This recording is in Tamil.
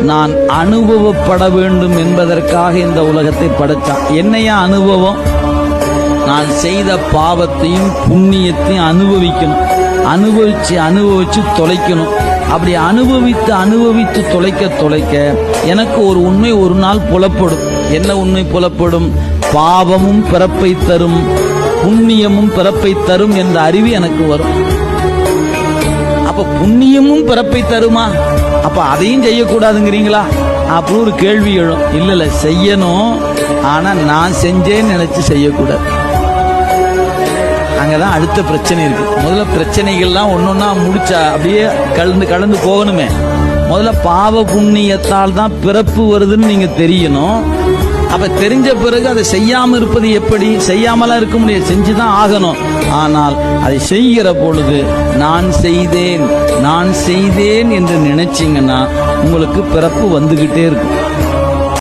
நான் அனுபவப்பட வேண்டும் என்பதற்காக இந்த உலகத்தை படைத்தான். என்னையா அனுபவம்? நான் செய்த பாவத்தையும் புண்ணியத்தையும் அனுபவிக்கணும். அனுபவிச்சு அனுபவிச்சு தொலைக்கணும். அப்படி அனுபவித்து அனுபவித்து தொலைக்க தொலைக்க எனக்கு ஒரு உண்மை ஒரு நாள் புலப்படும். என்ன உண்மை புலப்படும்? பாவமும் பிறப்பை தரும் புண்ணியமும் பிறப்பை தரும் என்ற அறிவு எனக்கு வரும். அப்ப புண்ணியமும் பிறப்பை தருமா? அப்ப அதையும் செய்யக்கூடாதுங்கிறீங்களா? அப்படி ஒரு கேள்வி எழும். இல்ல இல்ல செய்யணும். ஆனா நான் செஞ்சேன்னு நினைச்சு செய்யக்கூடாது. அங்கதான் அடுத்த பிரச்சனை இருக்கு. முதல்ல பிரச்சனைகள்லாம் ஒன்னொன்னா முடிச்சா அப்படியே கலந்து கலந்து போகணுமே. முதல்ல பாவ புண்ணியத்தால் தான் பிறப்பு வருதுன்னு நீங்க தெரியணும். அப்ப தெரிஞ்ச பிறகு அதை செய்யாமல் இருப்பது எப்படி? செய்யாமலாம் இருக்க முடியாது. செஞ்சுதான் ஆகணும். ஆனால் அதை செய்கிற பொழுது நான் செய்தேன். நான் செய்தேன் என்று நினைச்சிங்கன்னா உங்களுக்கு பிறப்பு வந்துகிட்டே இருக்கும்.